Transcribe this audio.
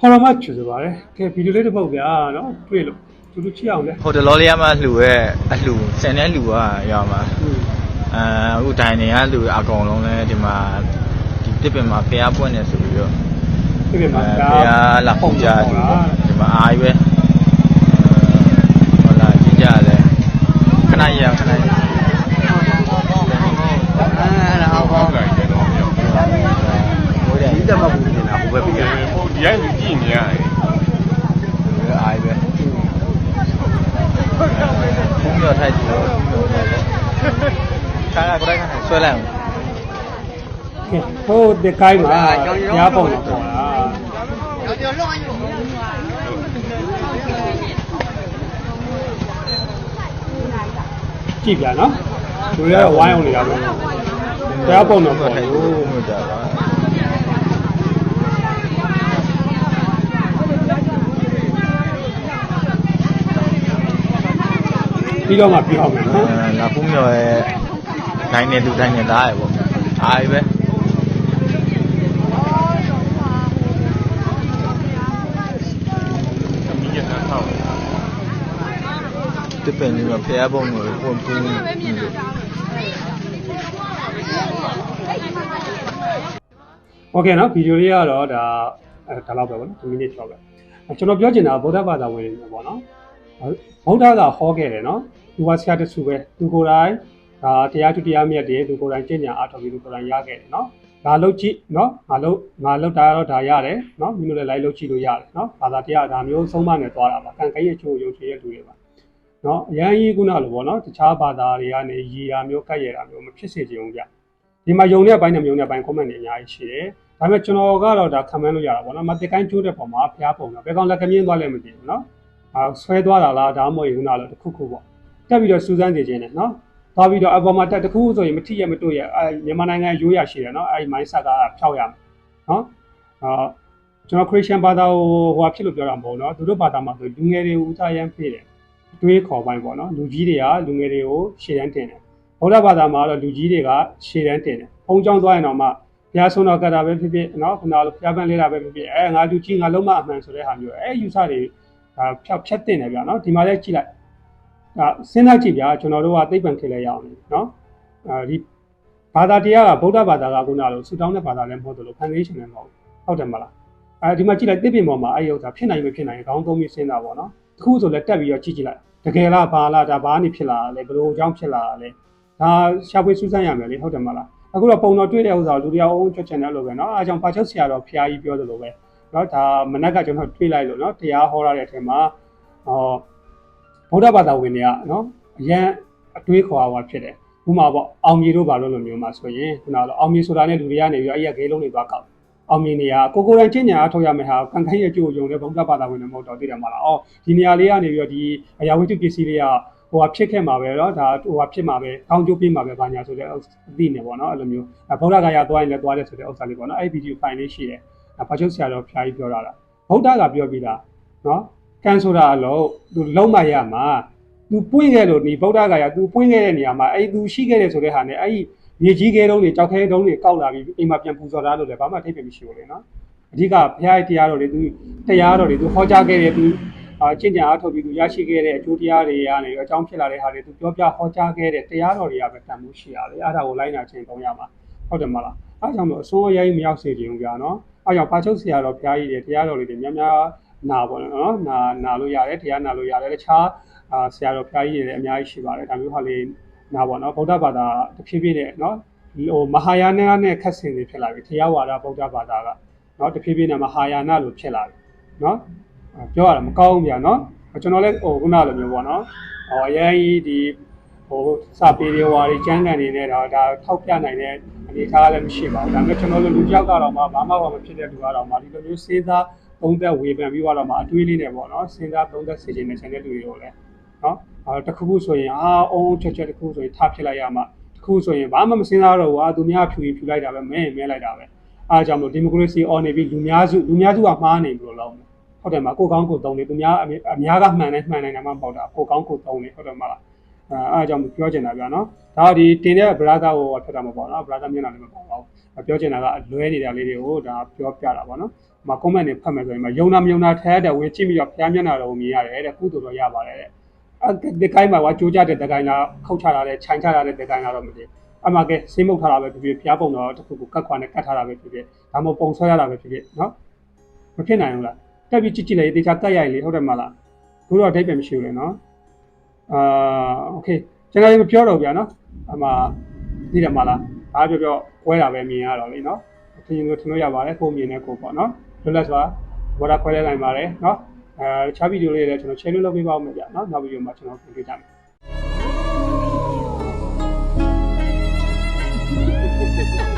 ဟော်ရမချူဆိုပါတယ်ကဲဗီဒီယိုလေးတစ်ပုတ်ဗျာနော်တွေ့လို့သူတို့ချစ်အောင်လဲဟိုတလောလေးကမှလှူရဲ့အလှူစင်တဲ့လှူကရမှာอืมအဲအခုဒိုင်နေကလှူအကောင်လုံးလဲဒီမှာဒီတစ်ပင်မှာဖျားပွင့်နေဆိုပြီးတော့ဒီပြင်မှာအဲဖျားလာပူကြတယ်ဒီမှာအားရွယ်ဟောလာကြည့်ကြတယ်ခဏရခဏရဟောက်လိုက်တယ်တော့မြောက် ဟိုတယ် ဒီတက်မှဘူးနေတာဟိုဘက်ပြန် ဟို ဒီတိုင်းလူကြည့်နေရတယ်အားရွယ်ဘုံရထိုက်တယ်ခါကကိုယ်ကဆွဲလိုက်အောင်ကဲဟိုဒီကိုင်းမှာညာပုံတော့ပေါ်တာကြည့်ပြနော်သူတွေကဝိုင်းအောင်နေတာပဲတရားပုံတော့ပေါ်တယ်ဘုံရတာပါ ပြီးတော့မှပြောင်းမယ်နော် ငါဖုံးမြော်ရဲ့ဒိုင်းနေသူဒိုင်းနေသားရပေါ့အားပဲ သမီးရတန်းထောက် တစ်ပင်လေးမှာဖျားပုံကိုပုံပူးနေလို့ โอเคเนาะဗီဒီယိုလေးကတော့ဒါအဲဒါတော့ပဲပေါ့နော်2မိနစ်ကျော်ပဲအဲကျွန်တော်ပြောချင်တာကဗုဒ္ဓဘာသာဝင်တွေပေါ့နော် ဗုဒ္ဓသာဟောခဲ့တယ်နော်သူကဆရာတဆူပဲသူကိုယ်တိုင်ဒါတရားသူတရားမြတ်တယ်သူကိုယ်တိုင်ကျင့်ကြံအားထုတ်ပြီးသူကိုယ်တိုင်ရခဲ့တယ်နော်ဒါလုပ်ကြည့်နော်ငါလုပ်ငါလုပ်တာတော့ဒါရတယ်နော်မင်းတို့လည်း live လုပ်ကြည့်လို့ရတယ်နော်ဘာသာတရားဒါမျိုးဆုံးမနဲ့သွားတာပါခံခိုင်းရချိုးရုံချွေရတူတွေပါနော်အရန်ကြီးကုနာလိုပေါ့နော်တခြားဘာသာတွေကနေရည်ရာမျိုးကတ်ရတာမျိုးမဖြစ်စေချင်ဘူးဗျဒီမှာယုံတဲ့အပိုင်းနဲ့မယုံတဲ့အပိုင်း comment တွေအများကြီးရှိတယ်ဒါပေမဲ့ကျွန်တော်ကတော့ဒါ comment လို့ရတာပေါ့နော်မသိကိုင်းချိုးတဲ့ပုံမှာဖျားပုံတော့ဘယ်ကောင်လက်ကမြင်းသွားလဲမသိဘူးနော် အာဆွဲသွားတာလားဒါမှမဟုတ်ရင်ခုနလိုတစ်ခုခုပေါ့တက်ပြီးတော့စူးစမ်းနေခြင်းနဲ့နော်သွားပြီးတော့အပေါ်မှာတက်တစ်ခုခုဆိုရင်မထိရမတွေ့ရအဲမြန်မာနိုင်ငံရိုးရရှိတယ်နော်အဲဒီ mindset ကဖျောက်ရမယ်နော်အာကျွန်တော် Christian ဘာသာကိုဟိုဟာဖြစ်လို့ပြောတာမဟုတ်နော်သူတို့ဘာသာမှာဆိုလူငယ်တွေကိုဦးစားရမ်းပေးတယ်တွေးခေါ်ပိုင်းပေါ့နော်လူကြီးတွေကလူငယ်တွေကိုရှေ့တန်းတင်တယ်ဗုဒ္ဓဘာသာမှာတော့လူကြီးတွေကရှေ့တန်းတင်တယ်ဘုံကြောင်းသွားရင်တော့မှဘုရားဆုံးတော်ကတာပဲဖြစ်ဖြစ်နော်ခုနလိုဘုရားပန်းလေးတာပဲဖြစ်ဖြစ်အဲငါလူကြီးငါလုံးမအမှန်ဆိုတဲ့ဟာမျိုးအဲယူဆတွေ ဒါဖြောက်ဖြတ်တင်တယ်ဗျာနော်ဒီမှာလည်းကြည့်လိုက်ဒါစဉ်းစားကြည့်ဗျာကျွန်တော်တို့ကသိပ္ပံခေတ်လဲရအောင်နော်အဲဒီဘာသာတရားကဗုဒ္ဓဘာသာကခုနလိုဆူတောင်းတဲ့ဘာသာလည်းမဟုတ်တယ်လို့ foundation လည်းမဟုတ်ဟုတ်တယ်မလားအဲဒီမှာကြည့်လိုက်သိပ္ပံပေါ်မှာအဲဒီဥစ္စာဖြစ်နိုင်မဖြစ်နိုင်ခေါင်းသုံးပြီးစဉ်းစားပါတော့တခုဆိုလည်းတက်ပြီးတော့ကြည့်ကြည့်လိုက်တကယ်လားဘာလားဒါဘာနေဖြစ်လာလဲဘယ်လိုအကြောင်းဖြစ်လာလဲဒါရှာဖွေစူးစမ်းရမယ်လေဟုတ်တယ်မလား အခုတော့ပုံတော်တွေ့တဲ့ဥစ္စာကိုလူတရားအောင်ချွတ်ချင်တယ်လို့ပဲเนาะအဲအကြောင်းပါချုပ်ဆရာတော်ဖျားကြီးပြောသလိုပဲ เนาะဒါမနက်ကကျွန်တော်တွေ့လိုက်လို့เนาะတရားဟောရတဲ့အထက်မှာဟောဗုဒ္ဓဘာသာဝင်တွေကเนาะအရန်အတွေးခေါ်ရပါဖြစ်တယ်ဥမာပေါ့အောင်မြေတို့ဘာလို့လိုမျိုးမှာဆိုရင်ခုနကအောင်မြေဆိုတာနဲ့လူတွေကနေပြီးအဲ့ရဂေးလုံးတွေသွားကောက်အောင်မြေနေရကိုကိုယ်တိုင်ကျင့်ညာအထောက်ရမယ်ဟာကံခိုင်းရဲ့ကြိုးယုံတဲ့ဗုဒ္ဓဘာသာဝင်တွေမဟုတ်တော့သိတယ်မလားအော်ဒီနေရာလေးကနေပြီးတော့ဒီအရာဝတ္ထုပစ္စည်းလေးကဟိုဟာဖြစ်ခဲ့မှာပဲเนาะဒါဟိုဟာဖြစ်မှာပဲကောင်းကျိုးပေးမှာပဲဘာညာဆိုတဲ့အသိနေပေါ့เนาะအဲ့လိုမျိုးဗုဒ္ဓဂါယာသွားရင်လည်းသွားတယ်ဆိုတဲ့ဥစ္စာလေးပေါ့เนาะအဲ့ဒီဗီဒီယိုဖိုင်လေးရှိတယ် ဒါဘာချုပ်ဆရာတော်ဖျားကြီးပြောတာလားဗုဒ္ဓကပြောပြီးသားနော်ကံဆိုတာလို့သူလုံးမရမှာသူပွင့်ခဲ့လို့ဒီဗုဒ္ဓကရသူပွင့်ခဲ့တဲ့နေရာမှာအဲ့သူရှိခဲ့တယ်ဆိုတဲ့ဟာနဲ့အဲ့မြေကြီးခဲတုံးတွေကြောက်ခဲတုံးတွေကောက်လာပြီးအိမ်မှာပြန်ပူဇော်တာလို့လည်းဘာမှထိပ်ပြမရှိဘူးလေနော်အဓိကဘုရားရဲ့တရားတော်တွေသူတရားတော်တွေသူဟောကြားခဲ့တဲ့သူအာကျင့်ကြံအားထုတ်ပြီးသူရရှိခဲ့တဲ့အကျိုးတရားတွေကနေအကြောင်းဖြစ်လာတဲ့ဟာတွေသူပြောပြဟောကြားခဲ့တဲ့တရားတော်တွေကပဲတန်ဖိုးရှိရတယ်အဲ့ဒါကိုလိုက်နာခြင်းကောင်းရမှာဟုတ်တယ်မလားအားကြောင့်မို့အစိုးရရိုင်းမရောက်စေခြင်းကြာနော် အဲ့ကြောင့်ပါချုပ်ဆရာတော်ဘုရားကြီးတွေတရားတော်တွေများများနာပေါ့နော်နာနာလို့ရတယ်တရားနာလို့ရတယ်တခြားအာဆရာတော်ဘုရားကြီးတွေလည်းအများကြီးရှိပါတယ်ဒါမျိုးဟာလေးနာပေါ့နော်ဗုဒ္ဓဘာသာတစ်ဖြည်းဖြည်းနဲ့နော်ဟိုမဟာယာနနဲ့ခက်ဆင်နေဖြစ်လာပြီတရားဝါဒဗုဒ္ဓဘာသာကနော်တစ်ဖြည်းဖြည်းနဲ့မဟာယာနလို့ဖြစ်လာပြီနော်ပြောရတာမကောင်းဘူးဗျာနော်ကျွန်တော်လည်းဟိုခုနလိုမျိုးပေါ့နော်ဟောအရင်ကြီးဒီဟိုစာပေတွေဟွာတွေကျမ်းဂန်တွေနဲ့ဒါဒါထောက်ပြနိုင်တဲ့ အနေအထားလည်းမရှိပါဘူးဒါပေမဲ့ကျွန်တော်တို့လူတစ်ယောက်ကတော့မှဘာမှမဖြစ်တဲ့လူကတော့မှဒီလိုမျိုးစဉ်းစားသုံးသက်ဝေဖန်ပြီးတော့မှအတွေးလေးနဲ့ပေါ့နော်စဉ်းစားသုံးသက်စေချင်တဲ့ချန်တဲ့လူတွေကိုလည်းနော်အဲတခုခုဆိုရင်အာအုံးချက်ချက်တခုဆိုရင်ထားဖြစ်လိုက်ရမှာတခုဆိုရင်ဘာမှမစဉ်းစားတော့ဘူးအာသူများဖြူရင်ဖြူလိုက်တာပဲမဲမဲလိုက်တာပဲအားကြောင့်မို့ဒီမိုကရေစီအော်နေပြီးလူများစုလူများစုကမှားနေပြီလို့လောက်ဟုတ်တယ်မကိုကောင်းကိုသုံးနေသူများအများအများကမှန်တယ်မှန်တယ်နာမပေါ့တာကိုကောင်းကိုသုံးနေဟုတ်တယ်မလား အဲအားကြောင့်ပြောချင်တာဗျာနော်ဒါတော့ဒီတင်တဲ့ brother ကိုဖြစ်တာမပေါ့နော် brother မျက်နှာလည်းမပေါ့ပါဘူးပြောချင်တာကလွဲနေတာလေးတွေကိုဒါပြောပြတာပေါ့နော်မှာ comment တွေဖတ်မယ်ဆိုရင်မှာယုံနာမယုံနာထဲတဲ့ဝင်ကြည့်ပြီးတော့ဖျားမျက်နှာတော်ကိုမြင်ရတယ်တဲ့ကုသိုလ်တော့ရပါတယ်တဲ့အဲဒီကိုင်းမှာကကြိုးကြတဲ့တကိုင်းလားခောက်ချလာတဲ့ခြိုင်ချလာတဲ့တကိုင်းလားတော့မသိဘူးအမှကဲဆေးမုတ်ထားတာပဲဖြစ်ဖြစ်ဖျားပုံတော့တစ်ခုခုကတ်ခွာနဲ့ကတ်ထားတာပဲဖြစ်ဖြစ်ဒါမှမဟုတ်ပုံဆွဲရတာပဲဖြစ်ဖြစ်နော်မဖြစ်နိုင်ဘူးလားတက်ပြီးကြည့်ကြည့်လိုက်တေချာကတ်ရိုက်လေဟုတ်တယ်မလားဘူးတော့အဓိပ္ပာယ်မရှိဘူးလေနော် အာโอเคကျွန်တော်လည်းမပြောတော့ဘူးဗျာနော်အမှဒီတယ်မလားဒါပြောပြောဝဲတာပဲမြင်ရတော့လေနော်အထင်လို့ထင်လို့ရပါတယ်ကိုမြင်တဲ့ကိုပေါ့နော်လွတ်လပ်စွာဝါဒခွဲလဲနိုင်ပါတယ်နော်အဲတခြားဗီဒီယိုလေးလည်းကျွန်တော် channel လုပ်ပေးပါဦးမယ်ဗျာနော်နောက်ဗီဒီယိုမှာကျွန်တော်ပြန်ကြည့်ကြမယ် Thank you.